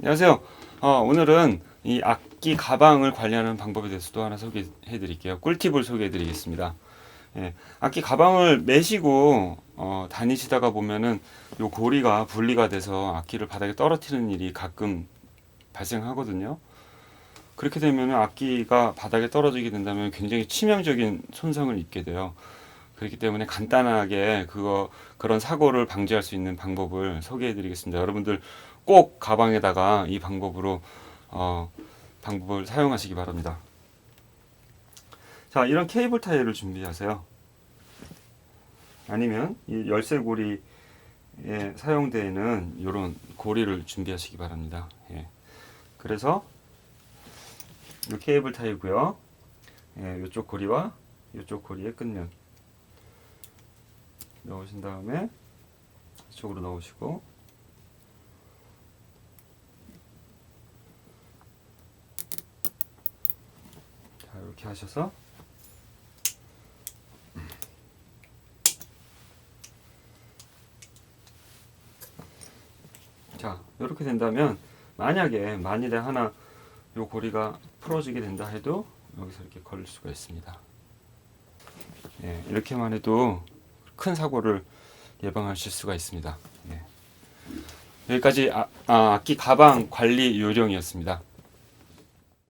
안녕하세요. 어, 오늘은 이 악기 가방을 관리하는 방법에 대해서도 하나 소개해 드릴게요. 꿀팁을 소개해 드리겠습니다. 예, 악기 가방을 매시고 어, 다니시다가 보면은 요 고리가 분리가 돼서 악기를 바닥에 떨어뜨리는 일이 가끔 발생하거든요. 그렇게 되면 악기가 바닥에 떨어지게 된다면 굉장히 치명적인 손상을 입게 돼요. 그렇기 때문에 간단하게 그거 그런 사고를 방지할 수 있는 방법을 소개해 드리겠습니다. 여러분들 꼭 가방에다가 이 방법으로 어, 방법을 사용하시기 바랍니다. 자, 이런 케이블 타이를 준비하세요. 아니면 이 열쇠고리에 사용되는 이런 고리를 준비하시기 바랍니다. 예. 그래서 이 케이블 타이고요. 예, 이쪽 고리와 이쪽 고리의 끝면 넣으신 다음에 이쪽으로 넣으시고 자 이렇게 하셔서 자 이렇게 된다면 만약에 만일에 하나 요 고리가 풀어지게 된다 해도 여기서 이렇게 걸릴 수가 있습니다. 예, 이렇게만 해도 큰 사고를 예방하실 수가 있습니다. 예. 여기까지 아, 아, 악기 가방 관리 요령이었습니다.